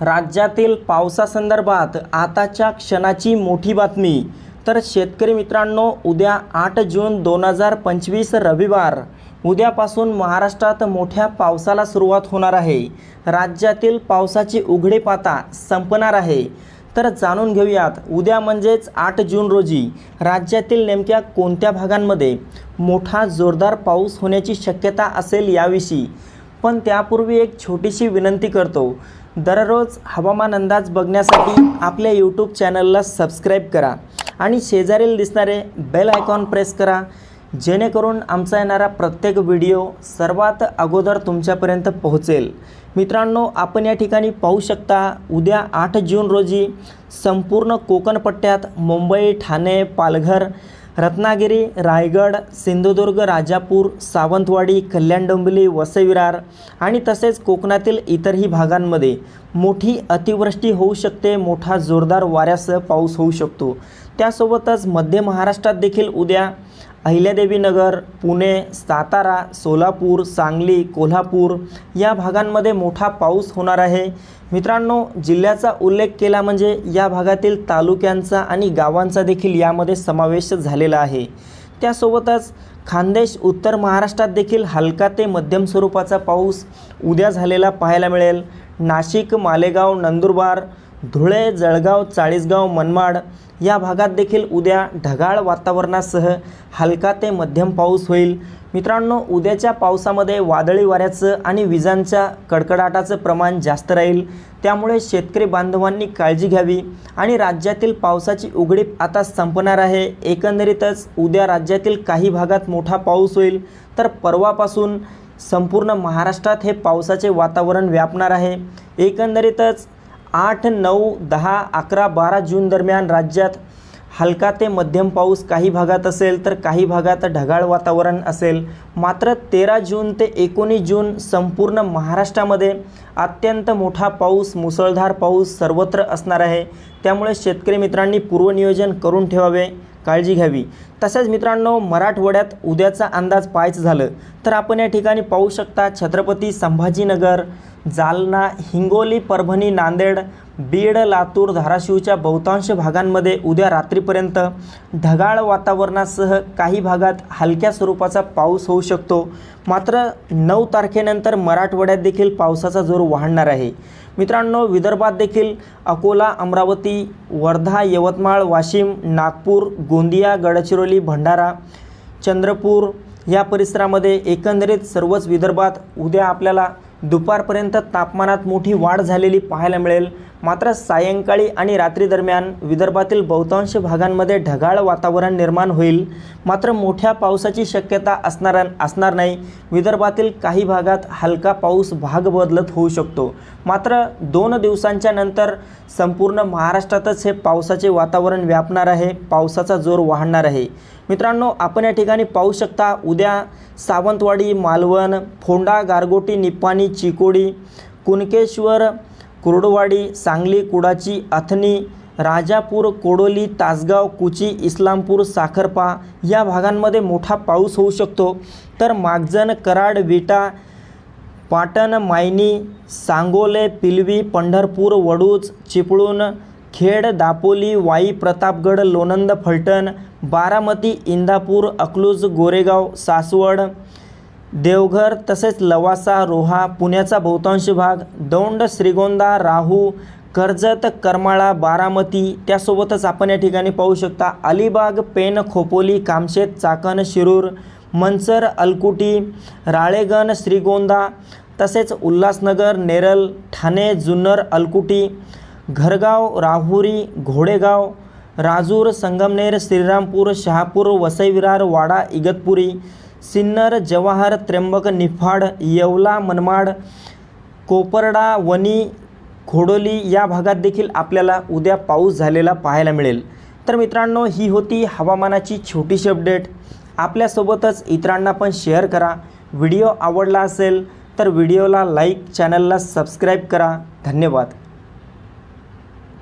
राज्यातील पावसासंदर्भात आताच्या क्षणाची मोठी बातमी. तर शेतकरी मित्रांनो उद्या आठ जून दोन हजार पंचवीस रविवार उद्यापासून महाराष्ट्रात मोठ्या पावसाला सुरुवात होणार आहे. राज्यातील पावसाची उघडे आता संपणार आहे. तर जाणून घेऊयात उद्या म्हणजेच आठ जून रोजी राज्यातील नेमक्या कोणत्या भागांमध्ये मोठा जोरदार पाऊस होण्याची शक्यता असेल याविषयी. पण त्यापूर्वी एक छोटीशी विनंती करतो. दररोज हवामान अंदाज बघण्यासाठी आपल्या यूट्यूब चॅनलला सबस्क्राईब करा आणि शेजारील दिसणारे बेल आयकॉन प्रेस करा. जेणेकरून आमचा येणारा प्रत्येक व्हिडिओ सर्वात अगोदर तुमच्यापर्यंत पोहोचेल. मित्रांनो आपण या ठिकाणी पाहू शकता उद्या आठ जून रोजी संपूर्ण कोकणपट्ट्यात मुंबई ठाणे पालघर रत्नागिरी रायगड सिंधुदुर्ग राजापूर सावंतवाडी कल्याण डोंबिवली वसईविरार आणि तसेच कोकणातील इतरही भागांमध्ये मोठी अतिवृष्टी होऊ शकते मोठा जोरदार वाऱ्यासह पाऊस होऊ शकतो. त्यासोबतच मध्य महाराष्ट्रात देखील उद्या अहिल्यादेवी नगर पुणे सातारा सोलापूर सांगली कोल्हापूर या भागांमध्ये मोठा पाऊस होणार आहे. मित्रांनो जिल्ह्याचा उल्लेख केला म्हणजे या भागातील तालुक्यांचा आणि गावांचा देखील यामध्ये समावेश झालेला आहे. त्यासोबतच खानदेश उत्तर महाराष्ट्रात देखील हलका ते मध्यम स्वरूपाचा पाऊस उद्या झालेला पाहायला मिळेल. नाशिक मालेगाव नंदुरबार धुळे जळगाव चाळीसगाव मनमाड या भागात देखील उद्या ढगाळ वातावरणासह हलका ते मध्यम पाऊस होईल. मित्रांनो उद्याच्या पावसामध्ये वादळी वाऱ्याचं आणि विजांच्या कडकडाटाचं प्रमाण जास्त राहील. त्यामुळे शेतकरी बांधवांनी काळजी घ्यावी आणि राज्यातील पावसाची उघडीप आता संपणार आहे. एकंदरीतच उद्या राज्यातील काही भागात मोठा पाऊस होईल. तर परवापासून संपूर्ण महाराष्ट्रात हे पावसाचे वातावरण व्यापणार आहे. एकंदरीतच आठ नऊ दहा अकरा बारा जून दरम्यान राज्यात हलका ते मध्यम पाऊस काही भागात असेल तर काही भागात ढगाळ वातावरण असेल. मात्र तेरा जून ते एकोणीस जून संपूर्ण महाराष्ट्रामध्ये अत्यंत मोठा पाऊस मुसळधार पाऊस सर्वत्र असणार आहे. त्यामुळे शेतकरी मित्रांनी पूर्वनियोजन करून ठेवावे. काळजी घ्यावी. तसेच मित्रांनो मराठवाड्यात उद्याचा अंदाज पाहायचं झालं तर आपण या ठिकाणी पाहू शकता छत्रपती संभाजीनगर जालना हिंगोली परभणी नांदेड बीड लातूर धाराशिवच्या बहुतांश भागांमध्ये उद्या रात्रीपर्यंत ढगाळ वातावरणासह काही भागात हलक्या स्वरूपाचा पाऊस होऊ शकतो. मात्र नऊ तारखेनंतर मराठवाड्यात देखील पावसाचा जोर वाढणार आहे. मित्रांनो विदर्भात देखील अकोला अमरावती वर्धा यवतमाळ वाशिम नागपूर गोंदिया गडचिरोली भंडारा चंद्रपूर या परिसरामध्ये एकंदरीत सर्वच विदर्भात उद्या आपल्याला दुपारपर्यंत तापमानात मोठी वाढ झालेली पाहायला मिळेल. मात्र सायंकाळी आणि रात्री दरम्यान विदर्भातील बहुतांश भागांमध्ये ढगाळ वातावरण निर्माण होईल. मात्र मोठ्या पावसाची शक्यता असणार असणार नाही. विदर्भातील काही भागात हलका पाऊस भाग बदलत होऊ शकतो. मात्र दोन दिवसांच्या नंतर संपूर्ण महाराष्ट्रातच हे पावसाचे वातावरण व्यापणार आहे. पावसाचा जोर वाढणार आहे. मित्रांनो आपण या ठिकाणी पाहू शकता उद्या सावंतवाडी मालवण फोंडा गारगोटी निप्पाणी चिकोडी कुणकेश्वर कुर्डवाडी सांगली कुडाची अथनी राजापूर कोडोली तासगाव कुची इस्लामपूर साखरपा या भागांमध्ये मोठा पाऊस होऊ शकतो. तर मागजन कराड विटा पाटण मायनी सांगोले पिलवी पंढरपूर वडूज चिपळूण खेड दापोली वाई प्रतापगड लोणंद फलटण बारामती इंदापूर अकलूज गोरेगाव सासवड देवघर तसेच लवासा रोहा पुण्याचा बहुतांश भाग दौंड श्रीगोंदा राहू कर्जत करमाळा बारामती त्यासोबतच आपण या ठिकाणी पाहू शकता अलिबाग पेन खोपोली कामशेत चाकण शिरूर मंचर अलकुटी राळेगण श्रीगोंदा तसेच उल्हासनगर नेरल ठाणे जुन्नर अलकुटी घरगाव राहुरी घोडेगाव राजूर संगमनेर श्रीरामपूर शहापूर वसईविरार वाडा इगतपुरी सिन्नर जवाहर त्र्यंबक निफाड येवला मनमाड कोपर्डा वणी खोडोली या भागात देखील आपल्याला उद्या पाऊस झालेला पाहायला मिळेल. तर मित्रांनो ही होती हवामानाची छोटीशी अपडेट. आपल्यासोबतच इतरांना पण शेअर करा. व्हिडिओ आवडला असेल तर व्हिडिओला लाईक चॅनलला सबस्क्राईब करा. धन्यवाद.